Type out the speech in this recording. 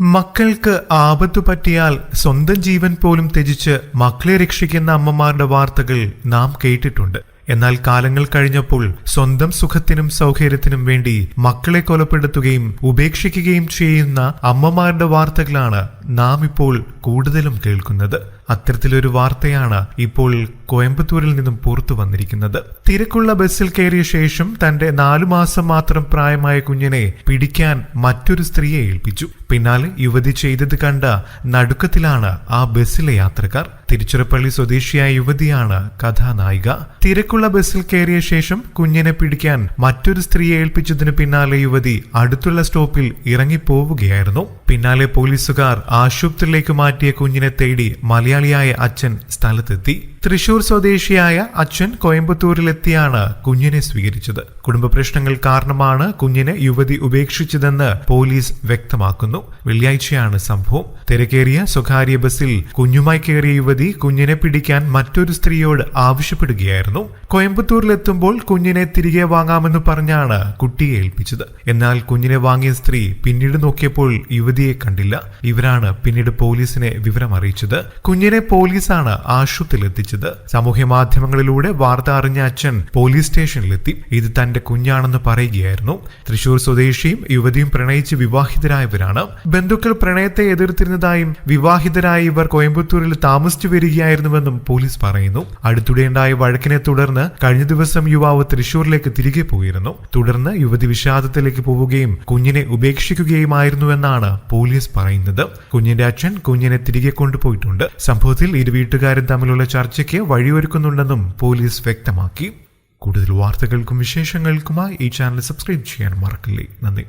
മക്കൾക്ക് ആപത്തു പറ്റിയാൽ സ്വന്തം ജീവൻ പോലും ത്യജിച്ച് മക്കളെ രക്ഷിക്കുന്ന അമ്മമാരുടെ വാർത്തകൾ നാം കേട്ടിട്ടുണ്ട്. എന്നാൽ കാലങ്ങൾ കഴിഞ്ഞപ്പോൾ സ്വന്തം സുഖത്തിനും സൗകര്യത്തിനും വേണ്ടി മക്കളെ കൊലപ്പെടുത്തുകയും ഉപേക്ഷിക്കുകയും ചെയ്യുന്ന അമ്മമാരുടെ വാർത്തകളാണ് നാം ഇപ്പോൾ കൂടുതലും കേൾക്കുന്നത്. അത്തരത്തിലൊരു വാർത്തയാണ് ഇപ്പോൾ കോയമ്പത്തൂരിൽ നിന്നും പുറത്തു വന്നിരിക്കുന്നത്. തിരക്കുള്ള ബസ്സിൽ കയറിയ ശേഷം തന്റെ നാലു മാസം മാത്രം പ്രായമായ കുഞ്ഞിനെ പിടിക്കാൻ മറ്റൊരു സ്ത്രീയെ ഏൽപ്പിച്ചു. പിന്നാലെ യുവതി ചെയ്തത് കണ്ട നടുക്കത്തിലാണ് ആ ബസ്സിലെ യാത്രക്കാർ. തിരുച്ചിറപ്പള്ളി സ്വദേശിയായ യുവതിയാണ് കഥാനായിക. തിരക്കുള്ള ബസ്സിൽ കയറിയ ശേഷം കുഞ്ഞിനെ പിടിക്കാൻ മറ്റൊരു സ്ത്രീയെ ഏൽപ്പിച്ചതിന് പിന്നാലെ യുവതി അടുത്തുള്ള സ്റ്റോപ്പിൽ ഇറങ്ങിപ്പോവുകയായിരുന്നു. പിന്നാലെ പോലീസുകാർ ആശുപത്രിയിലേക്ക് മാറ്റിയ കുഞ്ഞിനെ തേടി മലയാളിയായ അച്ഛൻ സ്ഥലത്തെത്തി തൃശൂർ സ്വദേശിയായ അച്ഛൻ കോയമ്പത്തൂരിലെത്തിയാണ് കുഞ്ഞിനെ സ്വീകരിച്ചത്. കുടുംബ പ്രശ്നങ്ങൾ കാരണമാണ് കുഞ്ഞിനെ യുവതി ഉപേക്ഷിച്ചതെന്ന് പോലീസ് വ്യക്തമാക്കുന്നു. വെള്ളിയാഴ്ചയാണ് സംഭവം. തിരക്കേറിയ സ്വകാര്യ ബസ്സിൽ കുഞ്ഞുമായി കയറിയ യുവതി കുഞ്ഞിനെ പിടിക്കാൻ മറ്റൊരു സ്ത്രീയോട് ആവശ്യപ്പെടുകയായിരുന്നു. കോയമ്പത്തൂരിലെത്തുമ്പോൾ കുഞ്ഞിനെ തിരികെ വാങ്ങാമെന്ന് പറഞ്ഞാണ് കുട്ടിയെ ഏൽപ്പിച്ചത്. എന്നാൽ കുഞ്ഞിനെ വാങ്ങിയ സ്ത്രീ പിന്നീട് നോക്കിയപ്പോൾ യുവതിയെ കണ്ടില്ല. ഇവരാണ് പിന്നീട് പോലീസിനെ വിവരം അറിയിച്ചത് കുഞ്ഞിനെ പോലീസാണ് ആശുപത്രിയിൽ എത്തിച്ചത് സാമൂഹ്യ മാധ്യമങ്ങളിലൂടെ വാർത്ത അറിഞ്ഞ അച്ഛൻ പോലീസ് സ്റ്റേഷനിലെത്തി. ഇത് തന്റെ കുഞ്ഞാണെന്ന് പറയുകയായിരുന്നു. തൃശൂർ സ്വദേശിയും യുവതിയും പ്രണയിച്ച് വിവാഹിതരായവരാണ്. ബന്ധുക്കൾ പ്രണയത്തെ എതിർത്തിരുന്നതായും വിവാഹിതരായ ഇവർ കോയമ്പത്തൂരിൽ താമസിച്ചു വരികയായിരുന്നുവെന്നും പോലീസ് പറയുന്നു. അടുത്തിടെയുണ്ടായ വഴക്കിനെ തുടർന്ന് കഴിഞ്ഞ ദിവസം യുവാവ് തൃശൂരിലേക്ക് തിരികെ പോയിരുന്നു. തുടർന്ന് യുവതി വിഷാദത്തിലേക്ക് പോവുകയും കുഞ്ഞിനെ ഉപേക്ഷിക്കുകയുമായിരുന്നുവെന്നാണ് പോലീസ് പറയുന്നത്. കുഞ്ഞിന്റെ അച്ഛൻ കുഞ്ഞിനെ തിരികെ കൊണ്ടുപോയിട്ടുണ്ട്. സംഭവത്തിൽ ഇരു വീട്ടുകാരും തമ്മിലുള്ള ചർച്ചയ്ക്ക് വഴിയൊരുക്കുന്നുണ്ടെന്നും പോലീസ് വ്യക്തമാക്കി. കൂടുതൽ വാർത്തകൾക്കും വിശേഷങ്ങൾക്കുമായി ഈ ചാനൽ സബ്സ്ക്രൈബ് ചെയ്യാൻ മറക്കില്ലേ. നന്ദി.